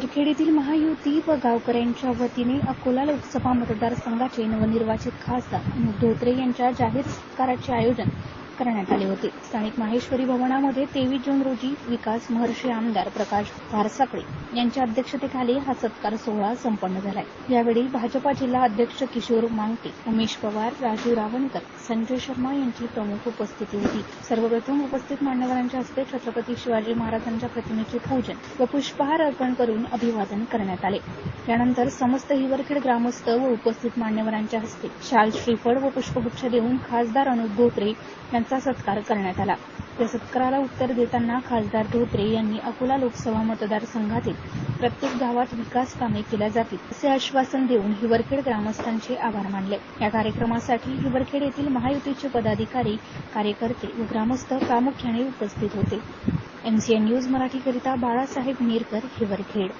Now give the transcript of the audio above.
सावरखेडीतील महायुती व गावकऱ्यांच्या वतीने अकोला लोकसभा मतदारसंघाचे नवनिर्वाचित खासदार अनूप धोत्रे यांच्या जाहीर सत्काराचे आयोजन करण्यात आले होते. स्थानिक माहेश्वरी भवनामध्ये तेवीस जून रोजी विकास महर्षी आमदार प्रकाश भारसाकडे यांच्या अध्यक्षतेखाली हा सत्कार सोहळा संपन्न झालाय. यावेळी भाजपा जिल्हा अध्यक्ष किशोर मांगटे उमेश पवार राजू रावणकर संजय शर्मा यांची प्रमुख उपस्थिती होती. सर्वप्रथम उपस्थित मान्यवरांच्या हस्ते छत्रपती शिवाजी महाराजांच्या प्रतिमेचे पूजन व पुष्पहार अर्पण करून अभिवादन करण्यात आले. त्यानंतर समस्त हिवरखेड ग्रामस्थ व उपस्थित मान्यवरांच्या हस्ते शाल श्रीफळ व पुष्पगुच्छ देऊन खासदार अनुप धोत्रे यांचा सत्कार करण्यात आला. या सत्काराला उत्तर देताना खासदार धोत्रे यांनी अकोला लोकसभा मतदारसंघातील प्रत्येक गावात विकास कामे केल्या जातील असे आश्वासन देऊन हिवरखेड ग्रामस्थांचे आभार मानले. या कार्यक्रमासाठी हिवरखेड येथील महायुतीचे पदाधिकारी कार्यकर्ते व ग्रामस्थ प्रामुख्याने उपस्थित होते. एमसीएन न्यूज मराठीकरिता बाळासाहेब नेरकर हिवरखेड.